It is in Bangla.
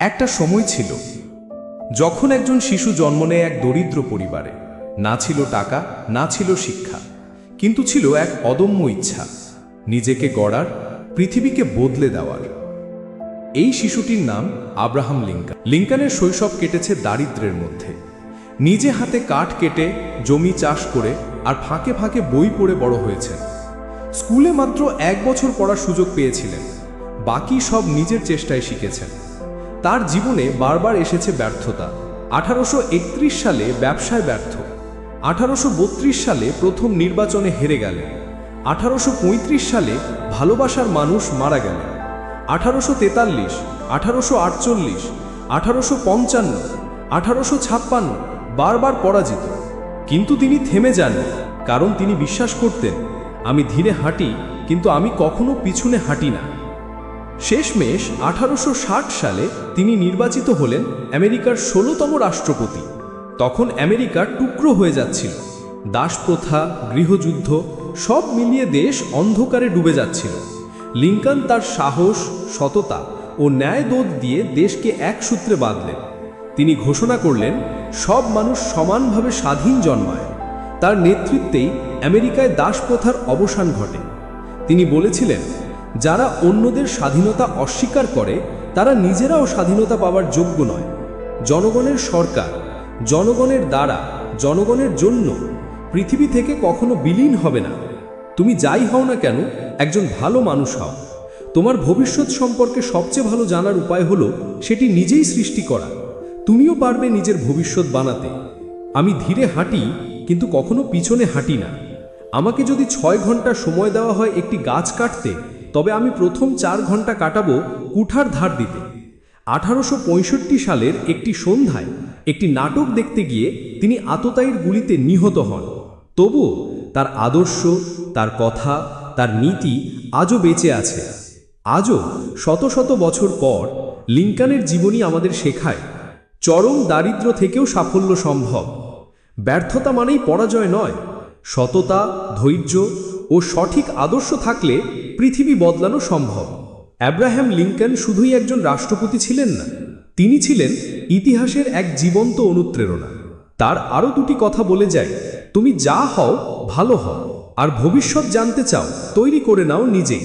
একটা সময় ছিল, যখন একজন শিশু জন্ম নেয় এক দরিদ্র পরিবারে। না ছিল টাকা, না ছিল শিক্ষা, কিন্তু ছিল এক অদম্য ইচ্ছা, নিজেকে গড়ার, পৃথিবীকে বদলে দেওয়ার। এই শিশুটির নাম আব্রাহাম লিঙ্কন। লিঙ্কনের শৈশব কেটেছে দারিদ্র্যের মধ্যে। নিজে হাতে কাঠ কেটে, জমি চাষ করে আর ফাঁকে ফাঁকে বই পড়ে বড় হয়েছেন। স্কুলে মাত্র এক বছর পড়ার সুযোগ পেয়েছিলেন। বাকি সব নিজের চেষ্টায় শিখেছেন। তার জীবনে বারবার এসেছে ব্যর্থতা। আঠারোশো একত্রিশ সালে ব্যবসায় ব্যর্থ। আঠারোশো বত্রিশ সালে প্রথম নির্বাচনে হেরে গেলেন। আঠারোশো পঁয়ত্রিশ সালে ভালোবাসার মানুষ মারা গেলেন। আঠারোশো তেতাল্লিশ, আঠারোশো আটচল্লিশ, আঠারোশো পঞ্চান্ন, আঠারোশো ছাপ্পান্ন বারবার পরাজিত। কিন্তু তিনি থেমে যাননি, কারণ তিনি বিশ্বাস করতেন, আমি ধীরে হাঁটি, কিন্তু আমি কখনো পিছনে হাঁটি না। শেষমেশ আঠারোশো ষাট সালে তিনি নির্বাচিত হলেন আমেরিকার ষোলোতম রাষ্ট্রপতি। তখন আমেরিকা টুকরো হয়ে যাচ্ছিল। দাসপ্রথা, গৃহযুদ্ধ সব মিলিয়ে দেশ অন্ধকারে ডুবে যাচ্ছিল। লিঙ্কন তার সাহস, সততা ও ন্যায়বোধ দিয়ে দেশকে এক সূত্রে বাঁধলেন। তিনি ঘোষণা করলেন, সব মানুষ সমানভাবে স্বাধীন জন্মায়। তার নেতৃত্বেই আমেরিকায় দাসপ্রথার অবসান ঘটে। তিনি বলেছিলেন যারা অন্যদের স্বাধীনতা অস্বীকার করে, তারা নিজেরাও স্বাধীনতা পাওয়ার যোগ্য নয়। জনগণের সরকার, জনগণের দ্বারা, জনগণের জন্য পৃথিবী থেকে কখনো বিলীন হবে না। তুমি যাই হও না কেন, একজন ভালো মানুষ হও। তোমার ভবিষ্যৎ সম্পর্কে সবচেয়ে ভালো জানার উপায় হলো সেটি নিজেই সৃষ্টি করা। তুমিও পারবে নিজের ভবিষ্যৎ বানাতে। আমি ধীরে হাঁটি, কিন্তু কখনো পিছনে হাঁটি না। আমাকে যদি ছয় ঘণ্টা সময় দেওয়া হয় একটি গাছ কাটতে তবে আমি প্রথম চার ঘণ্টা কাটাবো কুঠার ধার দিতে। আঠারোশো পঁয়ষট্টি সালের একটি সন্ধ্যায় একটি নাটক দেখতে গিয়ে তিনি আততায়ীর গুলিতে নিহত হন। তবুও তার আদর্শ, তার কথা, তার নীতি আজও বেঁচে আছে। আজও শত শত বছর পর লিঙ্কানের জীবনী আমাদের শেখায়, চরম দারিদ্র থেকেও সাফল্য সম্ভব। ব্যর্থতা মানেই পরাজয় নয়, সততা, ধৈর্য ও সঠিক আদর্শ থাকলে পৃথিবী বদলানো সম্ভব। অ্যাব্রাহাম লিঙ্কন শুধুই একজন রাষ্ট্রপতি ছিলেন না, তিনি ছিলেন ইতিহাসের এক জীবন্ত অনুপ্রেরণা। তার আরও দুটি কথা বলে যায় তুমি যা হও ভালো হও, আর ভবিষ্যৎ জানতে চাও তৈরি করে নাও নিজেই।